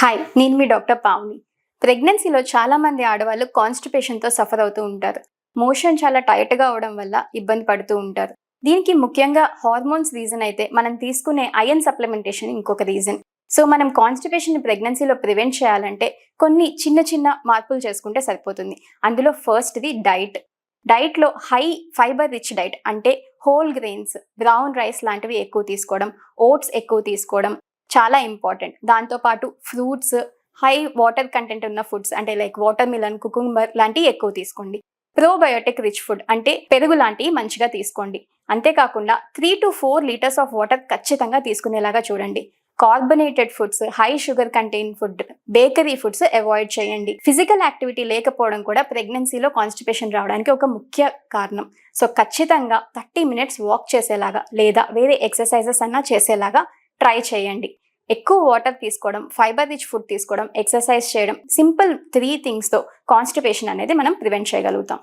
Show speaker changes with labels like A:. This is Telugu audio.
A: హాయ్ నేను మీ డాక్టర్ పావుని. ప్రెగ్నెన్సీలో చాలా మంది ఆడవాళ్ళు కాన్స్టిపేషన్తో సఫర్ అవుతూ ఉంటారు. మోషన్ చాలా టైట్గా అవడం వల్ల ఇబ్బంది పడుతూ ఉంటారు. దీనికి ముఖ్యంగా హార్మోన్స్ రీజన్ అయితే మనం తీసుకునే ఐరన్ సప్లిమెంటేషన్ ఇంకొక రీజన్ సో మనం కాన్స్టిపేషన్ ప్రెగ్నెన్సీలో ప్రివెంట్ చేయాలంటే కొన్ని చిన్న చిన్న మార్పులు చేసుకుంటే సరిపోతుంది. అందులో ఫస్ట్ది డైట్ డైట్లో హై ఫైబర్ రిచ్ డైట్ అంటే హోల్ గ్రెయిన్స్ బ్రౌన్ రైస్ లాంటివి ఎక్కువ తీసుకోవడం ఓట్స్ ఎక్కువ తీసుకోవడం చాలా ఇంపార్టెంట్ దాంతోపాటు ఫ్రూట్స్ హై వాటర్ కంటెంట్ ఉన్న ఫుడ్స్ అంటే లైక్ వాటర్ మిలన్ కుకుంబర్ లాంటివి ఎక్కువ తీసుకోండి. ప్రోబయోటిక్ రిచ్ ఫుడ్ అంటే పెరుగు లాంటివి మంచిగా తీసుకోండి. అంతేకాకుండా three to four litres of water ఖచ్చితంగా తీసుకునేలాగా చూడండి. Carbonated foods high sugar contain food bakery foods avoid చేయండి. ఫిజికల్ యాక్టివిటీ లేకపోవడం కూడా ప్రెగ్నెన్సీలో కాన్స్టిపేషన్ రావడానికి ఒక ముఖ్య కారణం. సో ఖచ్చితంగా థర్టీ మినిట్స్ వాక్ చేసేలాగా లేదా వేరే ఎక్సర్సైజెస్ అన్నా చేసేలాగా ట్రై చేయండి. ఎక్కువ వాటర్ తీసుకోవడం ఫైబర్ రిచ్ ఫుడ్ తీసుకోవడం ఎక్సర్సైజ్ చేయడం సింపుల్ త్రీ థింగ్స్తో కాన్స్టిపేషన్ అనేది మనం ప్రివెంట్ చేయగలుగుతాం.